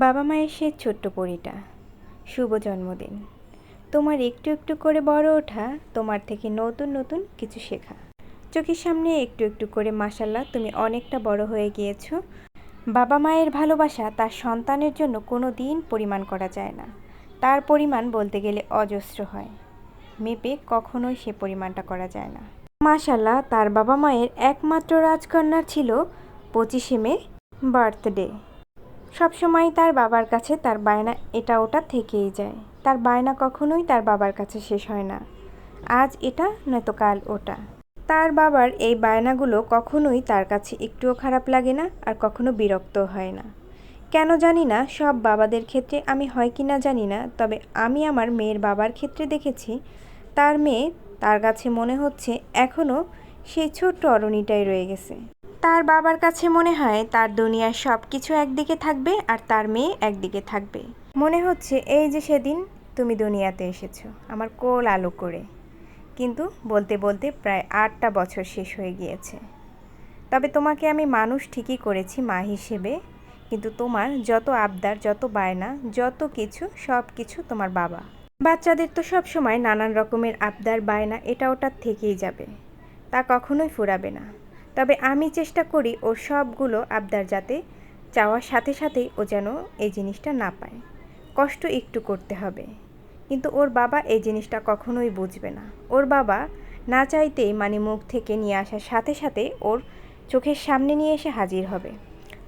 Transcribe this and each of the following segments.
বাবা মায়ের সে ছোট্ট পরিটা, শুভ জন্মদিন। তোমার একটু একটু করে বড় ওঠা, তোমার থেকে নতুন নতুন কিছু শেখা। চোখের সামনে একটু একটু করে মাসাল্লাহ তুমি অনেকটা বড় হয়ে গিয়েছো। বাবা মায়ের ভালোবাসা তার সন্তানের জন্য কোনো দিন পরিমাণ করা যায় না। তার পরিমাণ বলতে গেলে অজস্র হয়। মেপে কখনোই সে পরিমাণটা করা যায় না। মাশাল্লাহ তার বাবা মায়ের একমাত্র রাজকন্যার ছিল পঁচিশে মে, বার্থডে। সবসময় তার বাবার কাছে তার বায়না এটা ওটা থেকেই যায়। তার বায়না কখনোই তার বাবার কাছে শেষ হয় না। আজ এটা নয়তো কাল ওটা। তার বাবার এই বায়নাগুলো কখনোই তার কাছে একটুও খারাপ লাগে না আর কখনো বিরক্ত হয় না। কেন জানি না, সব বাবাদের ক্ষেত্রে আমি হয় কি না জানি না, তবে আমি আমার মেয়ের বাবার ক্ষেত্রে দেখেছি, তার মেয়ে তার কাছে মনে হচ্ছে এখনও সেই ছোট্ট অরণিটাই রয়ে গেছে। তার বাবার কাছে মনে হয় তার দুনিয়ার সব কিছু একদিকে থাকবে আর তার মেয়ে একদিকে থাকবে। মনে হচ্ছে এই যে সেদিন তুমি দুনিয়াতে এসেছ, আমার কোল আলো করে। কিন্তু বলতে বলতে প্রায় আটটা বছর শেষ হয়ে গিয়েছে। তবে তোমাকে আমি মানুষ ঠিকই করেছি মা হিসেবে, কিন্তু তোমার যত আবদার, যত বায়না, যত কিছু সব কিছু তোমার বাবা। বাচ্চাদের তো সব সময় নানান রকমের আবদার, বায়না, এটা ওটার থেকেই যাবে। তা কখনোই ফুরাবে না। তবে আমি চেষ্টা করি ওর সবগুলো আবদার যাতে চাওয়ার সাথে সাথেই ও যেন এই জিনিসটা না পায়। কষ্ট একটু করতে হবে। কিন্তু ওর বাবা এই জিনিসটা কখনোই বুঝবে না। ওর বাবা না চাইতেই মানে মুখ থেকে নিয়ে আসার সাথে সাথে ওর চোখের সামনে নিয়ে এসে হাজির হবে।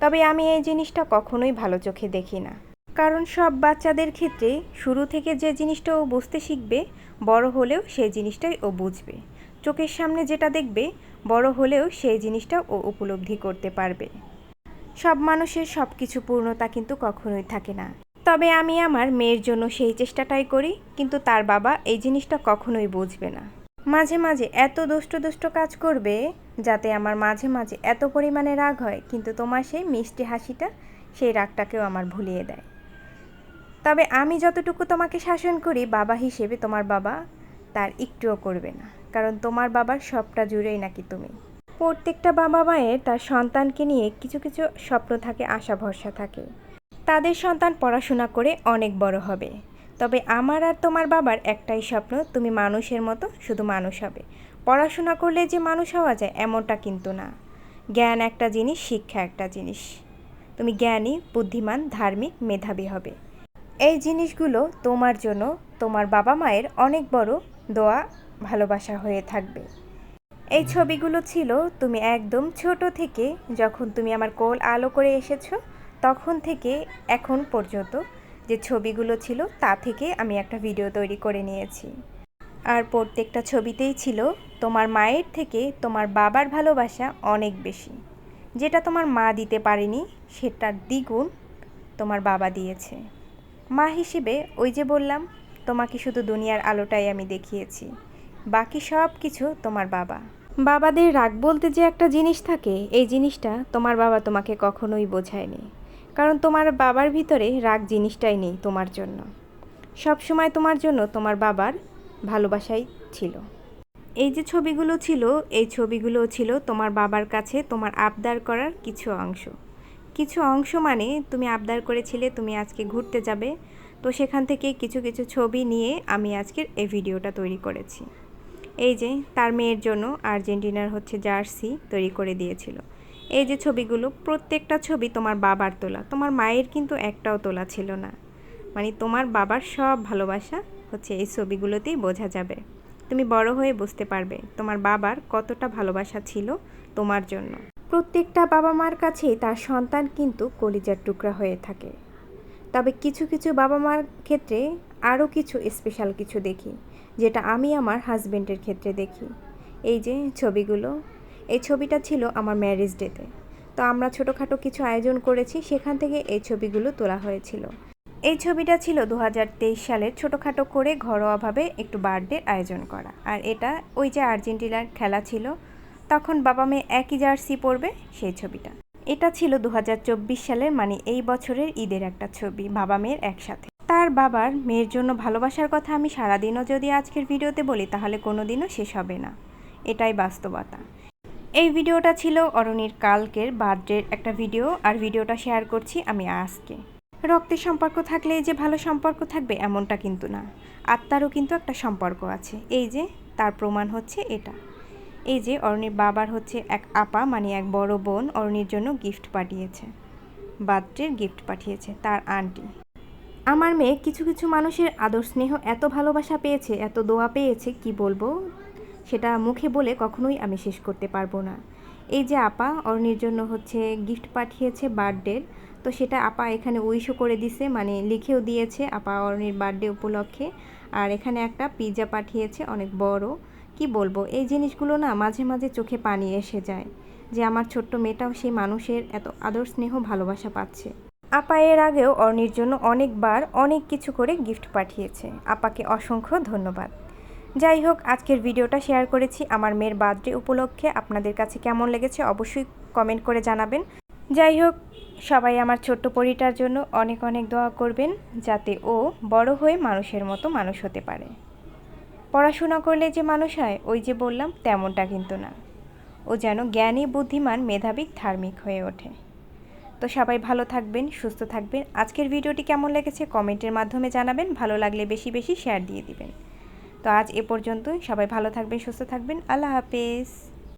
তবে আমি এই জিনিসটা কখনোই ভালো চোখে দেখি না। কারণ সব বাচ্চাদের ক্ষেত্রে শুরু থেকে যে জিনিসটা ও বুঝতে শিখবে, বড় হলেও সেই জিনিসটাই ও বুঝবে। চোখের সামনে যেটা দেখবে, বড় হলেও সেই জিনিসটা ও উপলব্ধি করতে পারবে। সব মানুষের সব কিছু পূর্ণতা কিন্তু কখনোই থাকে না। তবে আমি আমার মেয়ের জন্য সেই চেষ্টাটাই করি, কিন্তু তার বাবা এই জিনিসটা কখনোই বুঝবে না। মাঝে মাঝে এত দুষ্ট দুষ্ট কাজ করবে, যাতে আমার মাঝে মাঝে এত পরিমাণে রাগ হয়, কিন্তু তোমার সেই মিষ্টি হাসিটা, সেই রাগটাকেও আমার ভুলিয়ে দেয়। তবে আমি যতটুকু তোমাকে শাসন করি, বাবা হিসেবে তোমার বাবা তার একটুও করবে না। কারণ তোমার বাবার সবটা জুড়েই নাকি তুমি। প্রত্যেকটা বাবা মায়ের তার সন্তানকে নিয়ে কিছু কিছু স্বপ্ন থাকে, আশা ভরসা থাকে। তাদের সন্তান পড়াশোনা করে অনেক বড় হবে। তবে আমার আর তোমার বাবার একটাই স্বপ্ন, তুমি মানুষের মতো শুধু মানুষ হবে। পড়াশোনা করলে যে মানুষ হওয়া যায়, এমনটা কিন্তু না। জ্ঞান একটা জিনিস, শিক্ষা একটা জিনিস। তুমি জ্ঞানী, বুদ্ধিমান, ধার্মিক, মেধাবী হবে। এই জিনিসগুলো তোমার জন্য তোমার বাবা মায়ের অনেক বড় দোয়া, ভালোবাসা হয়ে থাকবে। এই ছবিগুলো ছিল তুমি একদম ছোট থেকে যখন তুমি আমার কোল আলো করে এসেছ, তখন থেকে এখন পর্যন্ত যে ছবিগুলো ছিল তা থেকে আমি একটা ভিডিও তৈরি করে নিয়েছি। আর প্রত্যেকটা ছবিতেই ছিল তোমার মায়ের থেকে তোমার বাবার ভালোবাসা অনেক বেশি। যেটা তোমার মা দিতে পারেনি, সেটার দ্বিগুণ তোমার বাবা দিয়েছে। মা হিসেবে ওই যে বললাম তোমাকে শুধু দুনিয়ার আলোটাই আমি দেখিয়েছি। বাকি সব কিছু তোমার বাবা। বাবাদের রাগ বলতে যে একটা জিনিস থাকে, এই জিনিসটা তোমার বাবা তোমাকে কখনোই বোঝায়নি। কারণ তোমার বাবার ভিতরে রাগ জিনিসটাই নেই তোমার জন্য। সব সময় তোমার জন্য তোমার বাবার ভালোবাসাই ছিল। এই যে ছবিগুলো ছিল, এই ছবিগুলো ছিল তোমার বাবার কাছে তোমার আবদার করার কিছু অংশ। কিছু অংশ মানে তুমি আবদার করেছিলে, তুমি আজকে ঘুরতে যাবে তো সেখান থেকে কিছু কিছু ছবি নিয়ে আমি আজকের এই ভিডিওটা তৈরি করেছি। এই যে তার মেয়ের জন্য আর্জেন্টিনার হচ্ছে জার্সি তৈরি করে দিয়েছিল। এই যে ছবিগুলো, প্রত্যেকটা ছবি তোমার বাবার তোলা। তোমার মায়ের কিন্তু একটাও তোলা ছিল না। মানে তোমার বাবার সব ভালোবাসা হচ্ছে এই ছবিগুলোতেই বোঝা যাবে। তুমি বড় হয়ে বুঝতে পারবে তোমার বাবার কতটা ভালোবাসা ছিল তোমার জন্য। প্রত্যেকটা বাবা মার কাছেই তার সন্তান কিন্তু কলিজার টুকরা হয়ে থাকে। তবে কিছু কিছু বাবা মার ক্ষেত্রে আরও কিছু স্পেশাল কিছু দেখি, যেটা আমি আমার হাজবেন্ডের ক্ষেত্রে দেখি। এই যে ছবিগুলো, এই ছবিটা ছিল আমার ম্যারেজ ডেতে তো। আমরা ছোটোখাটো কিছু আয়োজন করেছি, সেখান থেকে এই ছবিগুলো তোলা হয়েছিল। এই ছবিটা ছিল দু হাজার তেইশ সালের ছোটোখাটো করে ঘরোয়াভাবে একটু বার্থডে আয়োজন করা। আর এটা ওই যে আর্জেন্টিনার খেলা ছিল, তখন বাবা মেয়ে একই জার্সি পরবে, সেই ছবিটা। এটা ছিল দু হাজার চব্বিশ সালের মানে এই বছরের ঈদের একটা ছবি, বাবা মেয়ের একসাথে। তার বাবার মেয়ের জন্য ভালোবাসার কথা আমি সারাদিনও যদি আজকের ভিডিওতে বলি, তাহলে কোনো দিনও শেষ হবে না। এটাই বাস্তবতা। এই ভিডিওটা ছিল অরণির কালকের বার্থডের একটা ভিডিও, আর ভিডিওটা শেয়ার করছি আমি আজকে। রক্তের সম্পর্ক থাকলে যে ভালো সম্পর্ক থাকবে, এমনটা কিন্তু না। আত্মারও কিন্তু একটা সম্পর্ক আছে। এই যে, তার প্রমাণ হচ্ছে এটা। এই যে অরণির বাবার হচ্ছে এক আপা মানে এক বড় বোন, অরণির জন্য গিফট পাঠিয়েছে। বার্থডের গিফট পাঠিয়েছে তার আন্টি। আমার মেয়ে কিছু কিছু মানুষের আদর স্নেহ এত ভালোবাসা পেয়েছে, এত দোয়া পেয়েছে, কি বলব? সেটা মুখে বলে কখনোই আমি শেষ করতে পারব না। এই যে আপা, অরণির জন্য হচ্ছে গিফট পাঠিয়েছে বার্থডের তো সেটা আপা এখানে উইশও করে দিছে মানে লিখেও দিয়েছে, আপা অরণির বার্থডে উপলক্ষে। আর এখানে একটা পিৎজা পাঠিয়েছে, অনেক বড়। কি বলব, এই জিনিসগুলো না মাঝে মাঝে চোখে পানি এসে যায় যে আমার ছোট্ট মেয়েটাও সেই মানুষের এত আদর স্নেহ ভালোবাসা পাচ্ছে। আপা এর আগেও অর্ণির জন্য অনেকবার অনেক কিছু করে গিফট পাঠিয়েছে। আপাকে অসংখ্য ধন্যবাদ। যাই হোক, আজকের ভিডিওটা শেয়ার করেছি আমার মেয়ের বার্থডে উপলক্ষে। আপনাদের কাছে কেমন লেগেছে অবশ্যই কমেন্ট করে জানাবেন। যাই হোক, সবাই আমার ছোট্ট পরিটার জন্য অনেক অনেক দোয়া করবেন যাতে ও বড় হয়ে মানুষের মতো মানুষ হতে পারে। পড়াশোনা করলে যে মানুষ হয়, ওই যে বললাম, তেমনটা কিন্তু না। ও যেন জ্ঞানী, বুদ্ধিমান, মেধাবী, ধার্মিক হয়ে ওঠে। তো সবাই ভালো থাকবেন, সুস্থ থাকবেন। আজকের ভিডিওটি কেমন লেগেছে কমেন্টের মাধ্যমে জানাবেন, ভালো লাগলে বেশি বেশি শেয়ার দিয়ে দিবেন। তো আজ এ পর্যন্তই, সবাই ভালো থাকবেন, সুস্থ থাকবেন, আল্লাহ হাফেজ।